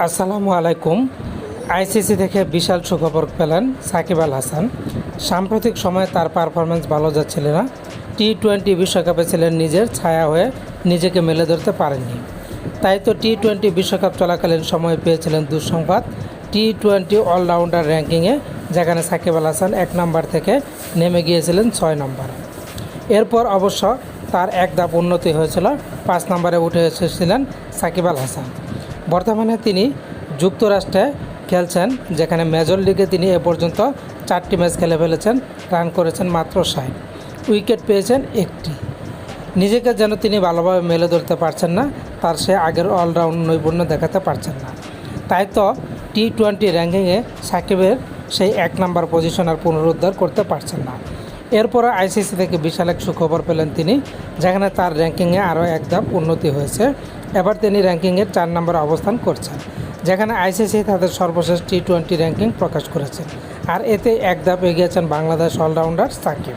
আসসালামু আলাইকুম। আইসিসি থেকে বিশাল সুখবর পেলেন সাকিব আল হাসান। সাম্প্রতিক সময়ে তার পারফরমেন্স ভালো যাচ্ছিল না। টি টোয়েন্টি বিশ্বকাপে ছিলেন নিজের ছায়া হয়ে নিজেকে মেলে ধরতে পারেননি। তাই তো টি টোয়েন্টি বিশ্বকাপ চলাকালীন সময় পেয়েছিলেন দুঃসংবাদ। টি টোয়েন্টি অলরাউন্ডার র্যাঙ্কিংয়ে যেখানে সাকিব আল হাসান এক নম্বর থেকে নেমে গিয়েছিলেন ছয় নম্বর। এরপর অবশ্য তার এক ধাপ উন্নতি হয়েছিল। পাঁচ নম্বরে উঠে এসেছিলেন সাকিব আল হাসান। বর্তমানে তিনি যুক্তরাষ্ট্রে খেলছেন, যেখানে মেজর লিগে তিনি এ পর্যন্ত চারটি ম্যাচ খেলে ফেলেছেন, রান করেছেন মাত্র ষাট। উইকেট পেয়েছেন একটি। নিজেকে যেন তিনি ভালোভাবে মেলে ধরতে পারছেন না, তার সে আগের অলরাউন্ড নৈপুণ্য দেখাতে পারছেন না। তাই তো টি টোয়েন্টি র্যাঙ্কিংয়ে সাকিবের সেই এক নম্বর পজিশন আর পুনরুদ্ধার করতে পারছেন না। এরপরে আইসিসি থেকে বিশাল এক সুখবর পেলেন তিনি, যেখানে তার র্যাঙ্কিংয়ে আরও এক ধাপ উন্নতি হয়েছে। এবার তিনি র্যাঙ্কিংয়ের চার নম্বরে অবস্থান করছেন, যেখানে আইসিসি তাদের সর্বশেষ টি টোয়েন্টি র্যাঙ্কিং প্রকাশ করেছে। আর এতে এক ধাপ এগিয়েছেন বাংলাদেশ অলরাউন্ডার সাকিব।